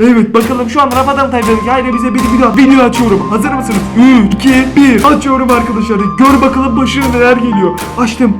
Evet bakalım şu an Rafadan Tayfa'daki Hayri bize bir video, video açıyorum. Hazır mısınız? 3, 2, 1 Açıyorum arkadaşlar. Gör bakalım başına neler geliyor. Açtım.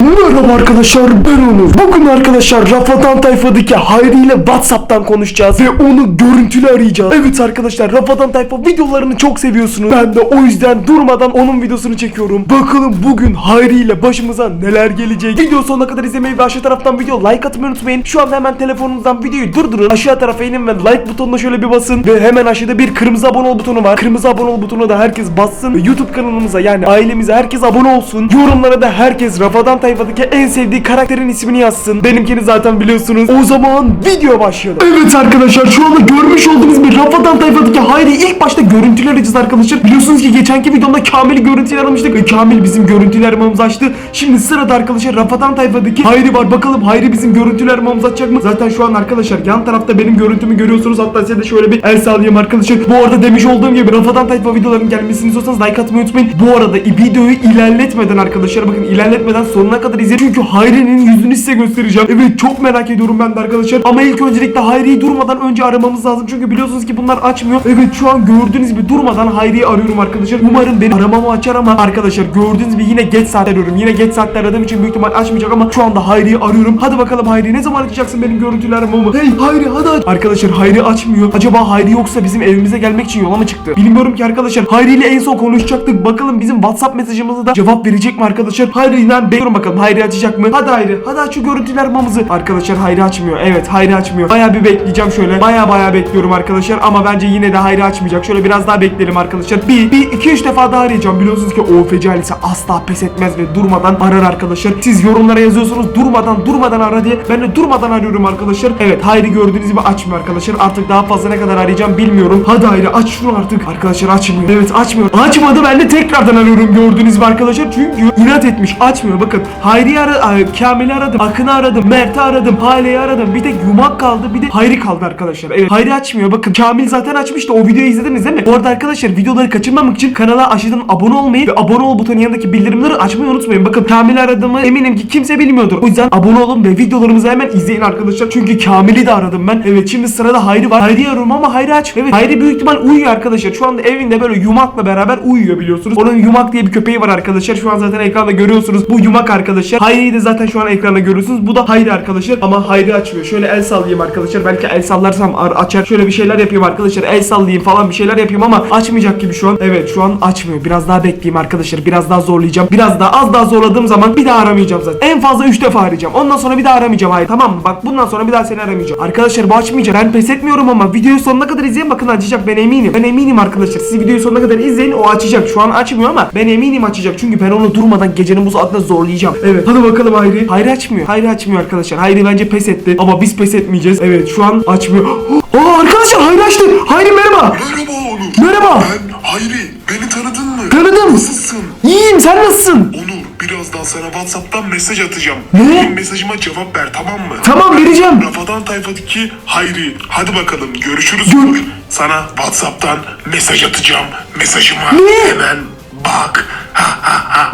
Merhaba arkadaşlar ben Onur. Bugün arkadaşlar Rafadan Tayfa'daki Hayri ile Whatsapp'tan konuşacağız ve onu görüntülü arayacağız. Evet arkadaşlar Rafadan Tayfa videolarını çok seviyorsunuz. Ben de o yüzden durmadan onun videosunu çekiyorum. Bakalım bugün Hayri ile başımıza neler gelecek. Video sonuna kadar izlemeyi ve aşağı taraftan video like atmayı unutmayın. Şu anda hemen telefonunuzdan videoyu durdurun. Aşağı tarafa inin ve like butonuna şöyle bir basın. Ve hemen aşağıda bir kırmızı abone ol butonu var. Kırmızı abone ol butonuna da herkes bassın. Ve YouTube kanalımıza yani ailemize herkes abone olsun. Yorumlara da herkes Rafadan Tayfa'daki en sevdiği karakterin ismini yazsın. Benimkini zaten biliyorsunuz. O zaman video başlayalım. Evet arkadaşlar şu anda görmüş olduğunuz bir Rafadan Tayfa'daki Hayri ilk başta görüntüler arayacağız arkadaşlar. Biliyorsunuz ki geçenki videomda Kamil'i görüntüler aramıştık ve Kamil bizim görüntüler aramamızı açtı. Şimdi sırada arkadaşlar Rafadan Tayfa'daki Hayri var. Bakalım Hayri bizim görüntüler aramamızı açacak mı? Zaten şu an arkadaşlar yan tarafta benim görüntümü görüyorsunuz. Hatta size de şöyle bir el sallayayım arkadaşlar. Bu arada demiş olduğum gibi Rafadan Tayfa videolarının gelmesini istiyorsanız like atmayı unutmayın. Bu arada videoyu ilerletmeden arkadaşlar bakın ilerletmeden sonuna kadar izleyin. Çünkü Hayri'nin yüzünü size göstereceğim. Evet çok merak ediyorum ben de arkadaşlar. Ama ilk öncelikle Hayri'yi durmadan önce aramamız lazım. Çünkü biliyorsunuz ki bunlar açmıyor. Evet şu an gördüğünüz gibi durmadan Hayri'yi arıyorum arkadaşlar. Umarım benim aramamı açar ama arkadaşlar gördüğünüz gibi yine geç saatte arıyorum. Yine geç saatte aradığım için büyük ihtimal açmayacak ama şu anda Hayri'yi arıyorum. Hadi bakalım Hayri ne zaman açacaksın benim görüntüler? Hey Hayri hadi aç. Arkadaşlar Hayri açmıyor. Acaba Hayri yoksa bizim evimize gelmek için yola mı çıktı? Bilmiyorum ki arkadaşlar. Hayri ile en son konuşacaktık. Bakalım bizim WhatsApp mesajımıza da cevap verecek mi arkadaşlar? Hayri'den bekliyorum bakalım. Hayri açacak mı? Hadi Hayri. Hadi aç şu görüntüler aramamızı. Arkadaşlar Hayri açmıyor. Evet Hayri açmıyor. Baya bir bekleyeceğim şöyle. Baya baya bekliyorum arkadaşlar. Ama bence yine de Hayri açmayacak. Şöyle biraz daha bekleyelim arkadaşlar. Bir, bir, iki, üç defa daha arayacağım. Biliyorsunuz ki OFC ailesi asla pes etmez ve durmadan arar arkadaşlar. Siz yorumlara yazıyorsunuz durmadan durmadan ara diye. Ben de durmadan arıyorum arkadaşlar. Evet Hayri gördüğünüz gibi açmıyor arkadaşlar. Artık daha fazla ne kadar arayacağım bilmiyorum. Hadi Hayri aç şunu artık. Arkadaşlar açmıyor. Evet açmıyor. Açmadı ben de tekrardan arıyorum gördüğünüz gibi arkadaşlar. Çünkü inat etmiş açmıyor. Bakın Hayri'yi ara ay, Kamil'i aradım. Akın'ı aradım. Mert'i aradım. Hale'yi aradım. Bir tek yumak kaldı. Bir de Hayri kaldı arkadaşlar. Evet Hayri açmıyor. Bakın Kamil zaten açmıştı. O videoyu izlediniz değil mi? Bu arada arkadaşlar videoları kaçırmamak için kanala aşağıdan abone olmayı ve abone ol butonun yanındaki bildirimleri açmayı unutmayın. Bakın Kamil aradığımı eminim ki kimse bilmiyordur. O yüzden abone olun ve videolarımızı hemen izleyin arkadaşlar. Çünkü Kamil'i de aradım ben. Evet şimdi sırada Hayri var. Hayri'yi arıyorum ama Hayri aç. Evet Hayri büyük ihtimal uyuyor arkadaşlar. Şu anda evinde böyle yumakla beraber uyuyor biliyorsunuz. Onun yumak diye bir köpeği var arkadaşlar. Şu an zaten ekranda görüyorsunuz. Bu yumak arkadaşlar. Hayri'yi de zaten şu an ekranda görüyorsunuz. Bu da Hayri arkadaşlar. Ama Hayri açmıyor. Şöyle el sallayayım arkadaşlar. Belki el sallarsam ar- açar. Şöyle bir şeyler yapayım arkadaşlar. El sallayayım falan bir şeyler yapayım ama açmayacak gibi şu an. Evet şu an açmıyor. Biraz daha bekleyeyim arkadaşlar. Biraz daha zorlayacağım. Biraz daha az daha zorladığım zaman bir daha aramayacağım zaten. En fazla 3 defa arayacağım. Ondan sonra bir daha aramayacağım. Hayır tamam mı? Bak bundan sonra bir daha seni aramayacağım. Arkadaşlar bu açmayacak. Ben pes etmiyorum ama videoyu sonuna kadar izleyin. Bakın açacak. Ben eminim. Ben eminim arkadaşlar. Siz videoyu sonuna kadar izleyin. O açacak. Şu an açmıyor ama ben eminim açacak. Çünkü ben onu durmadan gecenin bu saatinde zorlayacağım. Evet. Hadi bakalım Hayri. Hayri açmıyor. Hayri açmıyor arkadaşlar. Hayri bence pes etti. Ama biz pes etmeyeceğiz. Evet şu an açmıyor. Aa arkadaşlar Hayri açtı. Hayri merhaba. Merhaba Onur. Merhaba. Ben Hayri. Beni tanıdın mı? Tanıdım. Nasılsın? İyiyim sen nasılsın? Onur birazdan sana Whatsapp'tan mesaj atacağım. Ne? Benim mesajıma cevap ver tamam mı? Tamam vereceğim. Rafadan tayfadaki Hayri. Hadi bakalım görüşürüz Gör- Onur. Sana Whatsapp'tan mesaj atacağım. Mesajıma Ne? hemen bak.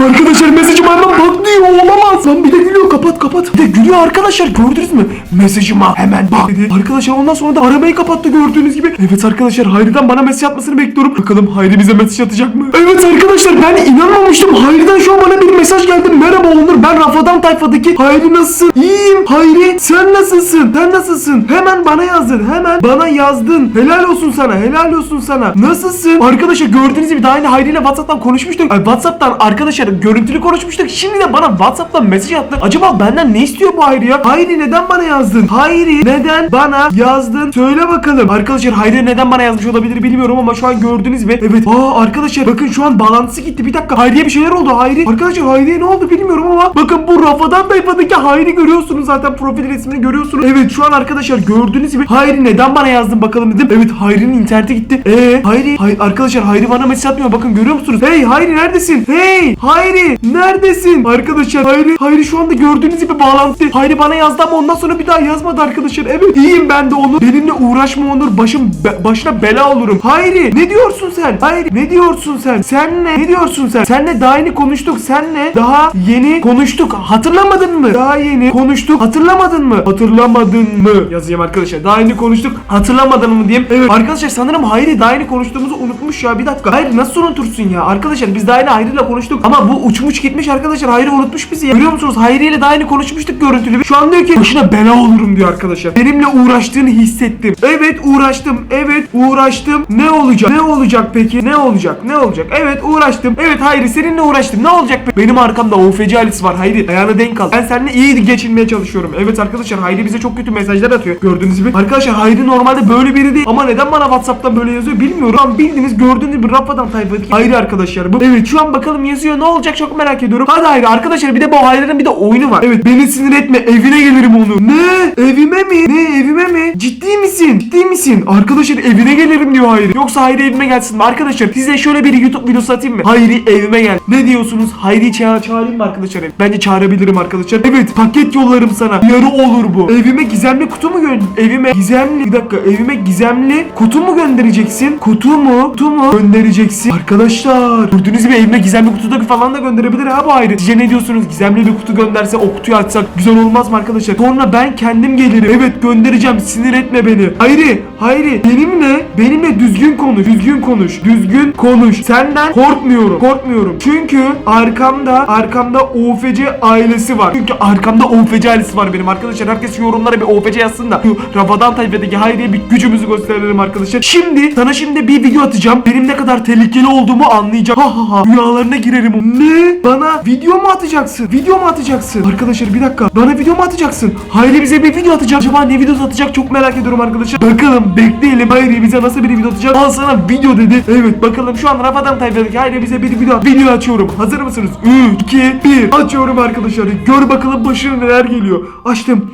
Arkadaşlar mesajıma hemen bak diyor olamaz. Lan bir de gülüyor kapat kapat. Bir de gülüyor arkadaşlar gördünüz mü? Mesajıma hemen bak dedi. Arkadaşlar ondan sonra da aramayı kapattı gördüğünüz gibi. Evet arkadaşlar Hayri'den bana mesaj atmasını bekliyorum. Bakalım Hayri bize mesaj atacak mı? Evet arkadaşlar ben inanmamıştım. Hayri'den şu an bana bir mesaj geldi. Merhaba Onur ben Rafadan tayfadaki Hayri nasılsın? İyiyim Hayri sen nasılsın? Sen nasılsın? Hemen bana yazdın. Hemen bana yazdın. Helal olsun sana. Helal olsun sana. Nasılsın? Arkadaşlar gördüğünüz gibi daha yeni Hayri ile Whatsapp'tan konuşmuştuk. Ay, Whatsapp'tan arkadaşlar görüntülü konuşmuştuk. Şimdi de bana Whatsapp'tan mesaj attı. Acaba benden ne istiyor bu Hayri ya? Hayri neden bana yazdın? Hayri neden bana yazdın? Söyle bakalım. Arkadaşlar Hayri neden bana yazmış olabilir bilmiyorum ama şu an gördüğünüz gibi. Evet. Aa arkadaşlar bakın şu an bağlantısı gitti. Bir dakika. Hayri'ye bir şeyler oldu. Hayri. Arkadaşlar Hayri'ye ne oldu bilmiyorum ama bakın bu Rafadan Tayfa'daki Hayri görüyorsunuz zaten profil resmini görüyorsunuz. Evet şu an arkadaşlar gördüğünüz gibi Hayri neden bana yazdın bakalım dedim. Evet Hayri'nin interneti gitti. Ee Hayri Hay- arkadaşlar Hayri bana mesaj atmıyor. Bakın görüyor musunuz? Hey Hayri neredesin? Hey Hayri neredesin? Arkadaşlar Hayri Hayri şu anda gördüğünüz gibi bağlantı. Hayri bana yazdı ama ondan sonra bir daha yazmadı arkadaşlar. Evet iyiyim ben de Onur. Benimle uğraşma Onur. Başım be- başına bela olurum. Hayri ne diyorsun sen? Hayri ne diyorsun sen? Senle ne diyorsun sen? Senle daha yeni konuştuk. Senle daha yeni konuştuk. Hatırlamadın mı? Daha yeni konuştuk. Hatırlamadın mı? Hatırlamadın mı? Yazayım arkadaşlar. Daha yeni konuştuk. Hatırlamadın mı diyeyim. Evet. Arkadaşlar sanırım Hayri daha yeni konuştuğumuzu unutmuş ya. Bir dakika. Hayri nasıl unutursun ya? Arkadaşlar biz daha yeni Hayri'yle konuştuk. Ama bu uçmuş gitmiş arkadaşlar. Hayri unutmuş bizi ya. Görüyor musunuz? Hayri ile daha yeni konuşmuştuk görüntülü. Şu an diyor ki başına bela olurum diyor arkadaşlar. Benimle uğraştığını hissettim. Evet uğraştım. Evet uğraştım. Ne olacak? Ne olacak peki? Ne olacak? Ne olacak? Evet uğraştım. Evet Hayri seninle uğraştım. Ne olacak peki? Benim arkamda OFC Alice var. Hayri ayağına denk al. Ben seninle iyi geçinmeye çalışıyorum. Evet arkadaşlar Hayri bize çok kötü mesajlar atıyor. Gördüğünüz gibi. Arkadaşlar Hayri normalde böyle biri değil. Ama neden bana Whatsapp'tan böyle yazıyor bilmiyorum. Ama bildiğiniz gördüğünüz gibi Rafadan tayfadaki Hayri arkadaşlar bu. Evet şu an bakalım yazıyor. Ne olacak çok merak ediyorum. Hadi Hayri arkadaşlar bir de bu Hayri'nin bir de oyunu var. Evet beni sinir etme. Evine gelirim onu. Ne? Evime mi? Ne evime mi? Ciddi misin? Ciddi misin? Arkadaşlar evine gelirim diyor Hayri. Yoksa Hayri evime gelsin mi? Arkadaşlar size şöyle bir YouTube videosu atayım mı? Hayri evime gel. Ne diyorsunuz? Hayri ça çağırayım mı arkadaşlar? Bence çağırabilirim arkadaşlar. Evet paket yollarım sana. Yarı olur bu. Evime gizemli kutu mu gön? Evime gizemli bir dakika evime gizemli kutu mu göndereceksin? Kutu mu? Kutu mu göndereceksin? Arkadaşlar gördüğünüz gibi evime gizemli kutu da falan da gönderebilir ha bu Hayri. Sizce ne diyorsunuz? Gizemli bir kutu gönderse o kutuyu açsak güzel olmaz mı arkadaşlar? Sonra ben kendim gelirim. Evet göndereceğim. Sinir etme beni. Hayri, Hayri benimle benimle düzgün konuş. Düzgün konuş. Düzgün konuş. Senden korkmuyorum. Korkmuyorum. Çünkü arkamda arkamda OFC ailesi var. Çünkü arkamda OFC ailesi var benim arkadaşlar. Herkes yorumlara bir OFC yazsın da Rafadan tayfadaki Hayri'ye bir gücümüzü gösterelim arkadaşlar. Şimdi sana şimdi bir video atacağım. Benim ne kadar tehlikeli olduğumu anlayacak. Ha ha ha. Rüyalarına girerim. Ne? Bana video mu atacaksın? Video mu atacaksın? Arkadaşlar bir dakika. Bana video mu atacaksın? Hayri bize bir video atacak. Acaba ne videosu atacak? Çok merak ediyorum arkadaşlar. Bakalım bekleyelim. Hayri bize nasıl bir video atacak? Al sana video dedi. Evet bakalım şu an Rafadan tayfadaki Hayri bize bir video Video açıyorum. Hazır mısınız? 3, 2, 1. Açıyorum arkadaşlar. Gör bakalım başına neler geliyor. Açtım.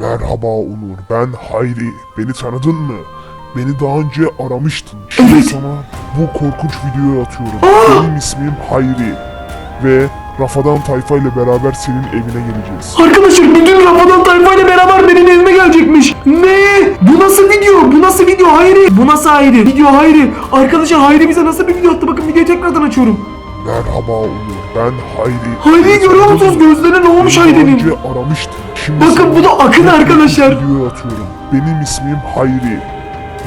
Merhaba Onur, ben Hayri. Beni tanıdın mı? Beni daha önce aramıştın. Şimdi Evet. sana bu korkunç videoyu atıyorum. Benim ismim Hayri. Ve Rafadan Tayfa ile beraber senin evine geleceğiz. Arkadaşlar bütün Rafadan tayfa ile beraber benim evime gelecekmiş. Ne? Bu nasıl video? Bu nasıl video? Hayri. Bu nasıl Hayri? Video Hayri. Arkadaşlar Hayri bize nasıl bir video attı? Bakın videoyu tekrardan açıyorum. Merhaba Onur, ben Hayri. Hayri Beni görüyor musunuz? Gözlerine ne olmuş Hayri'nin? önce aramıştın. Şimdi Bakın bu da Akın arkadaşlar. Videoyu atıyorum. Benim ismim Hayri.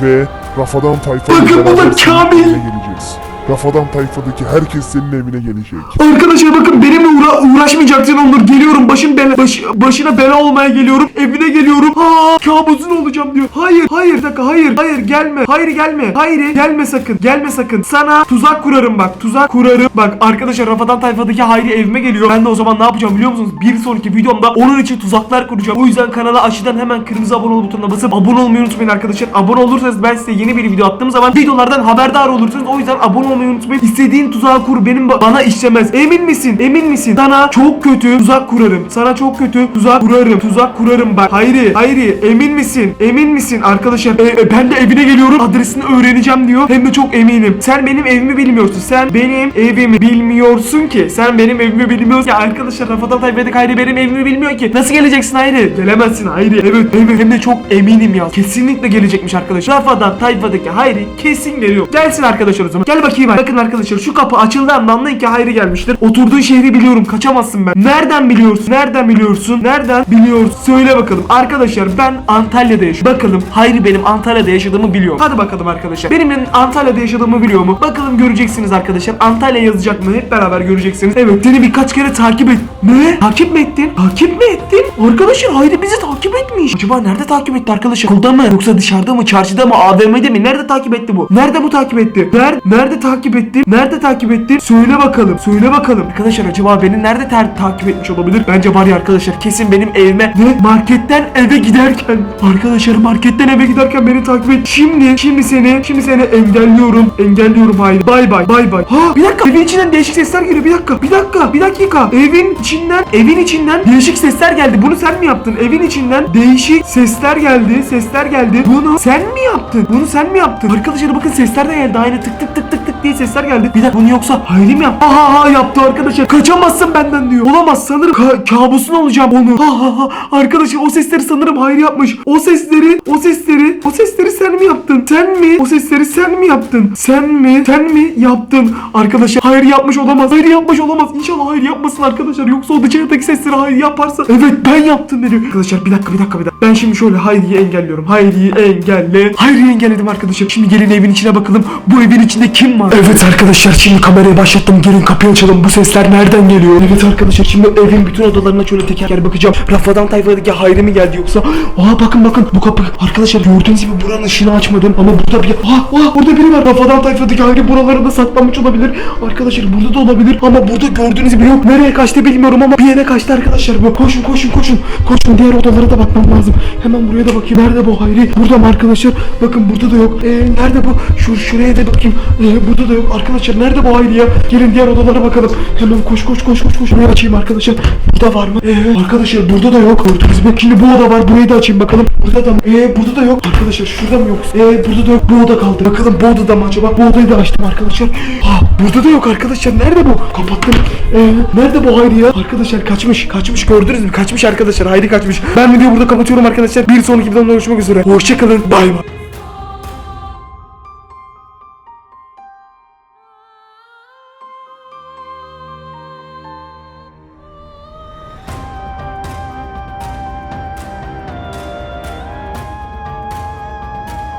Ve Rafadan Tayfa ile Bakın beraber senin Kamil. geleceğiz. Rafadan Tayfa'daki herkes senin evine gelecek. Arkadaşlar bakın benimle uğra uğraşmayacaksın Onur. Geliyorum başım bela baş- başına bela olmaya geliyorum. Evine geliyorum. Ha kabusun olacağım diyor. Hayır hayır dakika hayır hayır gelme. Hayır gelme. Hayır gelme sakın. Gelme sakın. Sana tuzak kurarım bak. Tuzak kurarım. Bak arkadaşlar Rafadan tayfadaki Hayri evime geliyor. Ben de o zaman ne yapacağım biliyor musunuz? Bir sonraki videomda onun için tuzaklar kuracağım. O yüzden kanala aşağıdan hemen kırmızı abone ol butonuna basıp abone olmayı unutmayın arkadaşlar. Abone olursanız ben size yeni bir video attığım zaman videolardan haberdar olursunuz. O yüzden abone olmayı unutmayın. İstediğin tuzağı kur. Benim ba- bana işlemez. Emin misin? Emin misin? Sana çok kötü tuzak kurarım. Sana çok kötü tuzak kurarım. Tuzak kurarım bak. Hayri, Hayri emin misin? Emin misin arkadaşlar? E, e, ben de evine geliyorum. Adresini öğreneceğim diyor. Hem de çok eminim. Sen benim evimi bilmiyorsun. Sen benim evimi bilmiyorsun ki. Sen benim evimi bilmiyorsun. Ya arkadaşlar Rafadan Tayfedik Hayri benim evimi bilmiyor ki. Nasıl geleceksin Hayri? Gelemezsin Hayri. Evet, evet. Hem de çok eminim ya. Kesinlikle gelecekmiş arkadaşlar. Rafadan Tayfa'daki Hayri kesin geliyor. Gelsin arkadaşlar o zaman. Gel bakayım. Bakın arkadaşlar şu kapı açıldı anda anlayın ki Hayri gelmiştir. Oturduğun şehri biliyorum. Kaçamazsın ben. Nereden biliyorsun? Nereden biliyorsun? Nereden biliyorsun? Söyle bakalım. Arkadaşlar ben Antalya'da yaşıyorum. Bakalım Hayri benim Antalya'da yaşadığımı biliyor. Hadi bakalım arkadaşlar. Benim Antalya'da yaşadığımı biliyor mu? Bakalım göreceksiniz arkadaşlar. Antalya yazacak mı? Hep beraber göreceksiniz. Evet seni birkaç kere takip et. Ne? Takip mi ettin? Takip mi ettin? Arkadaşlar Hayri bizi takip etmiş. Acaba nerede takip etti arkadaşlar? Okulda mı? Yoksa dışarıda mı? Çarşıda mı? AVM'de mi? Nerede takip etti bu? Nerede bu takip etti? Nerede, nerede takip etti? Nerede takip etti? Söyle bakalım. Söyle bakalım. Arkadaşlar acaba beni nerede ter- takip etmiş olabilir? Bence var ya arkadaşlar kesin benim evime ne? Marketten eve giderken arkadaşlar marketten eve giderken beni takip et. Şimdi şimdi seni şimdi seni engelliyorum. Engelliyorum hayır. Bay bay bay bay. Ha bir dakika. Evin içinden değişik sesler geliyor. Bir dakika. Bir dakika. Bir dakika. Evin içinden evin içinden değişik sesler geldi. Bunu sen mi yaptın? Evin içinden değişik sesler geldi. Sesler geldi. Bunu sen mi yaptın? Bunu sen mi yaptın? Arkadaşlar bakın sesler de geldi. Aynı tık tık tık tık diye sesler geldi. Bir dakika bunu yoksa Hayri mi yaptı? Ha ha yaptı arkadaşlar. Kaçamazsın benden diyor. Olamaz sanırım ka- kabusun olacağım onu. Ha ha ha. Arkadaşlar o sesleri sanırım Hayri yapmış. O sesleri, o sesleri, o sesleri sen mi yaptın? Sen mi? O sesleri sen mi yaptın? Sen mi? Sen mi yaptın? Arkadaşlar Hayri yapmış olamaz. Hayri yapmış olamaz. İnşallah Hayri yapmasın arkadaşlar. Yoksa o dışarıdaki sesleri Hayri yaparsa. Evet ben yaptım dedi. Arkadaşlar bir dakika bir dakika bir dakika. Ben şimdi şöyle Hayri'yi engelliyorum. Hayri'yi engelle. Hayri'yi engelledim arkadaşlar. Şimdi gelin evin içine bakalım. Bu evin içinde kim var? Evet arkadaşlar şimdi kamerayı başlattım. Gelin kapıyı açalım. Bu sesler nereden geliyor? Evet arkadaşlar şimdi evin bütün odalarına şöyle teker teker bakacağım. Rafadan tayfadaki Hayri mi geldi yoksa? Aa bakın bakın bu kapı. Arkadaşlar gördüğünüz gibi buranın ışığını açmadım. Ama burada bir... Aa, aa burada biri var. Rafadan tayfadaki Hayri buralarında saklanmış olabilir. Arkadaşlar burada da olabilir. Ama burada gördüğünüz gibi yok. Nereye kaçtı bilmiyorum ama bir yere kaçtı arkadaşlar bu. Koşun koşun koşun. Koşun diğer odalara da bakmam lazım. Hemen buraya da bakayım. Nerede bu Hayri? Burada mı arkadaşlar? Bakın burada da yok. Ee, nerede bu? Şu şuraya da bakayım. Ee, burada da yok. Arkadaşlar nerede bu Hayri ya? Gelin diğer odalara bakalım. Hemen koş koş koş koş koş. Burayı açayım arkadaşlar. Burada var mı? Ee, arkadaşlar burada da yok. Gördünüz mü? Şimdi bu oda var. Burayı da açayım bakalım. Burada da mı? Ee, burada da yok. Arkadaşlar şurada mı yok? Ee, burada da yok. Bu oda kaldı. Bakalım bu odada mı acaba? Bu odayı da açtım arkadaşlar. Ha, burada da yok arkadaşlar. Nerede bu? Kapattım. Ee, nerede bu Hayri ya? Arkadaşlar kaçmış. Kaçmış gördünüz mü? Kaçmış arkadaşlar. Hayri kaçmış. Ben videoyu burada kapatıyorum arkadaşlar. Bir sonraki videoda görüşmek üzere. Hoşçakalın. Bay bay.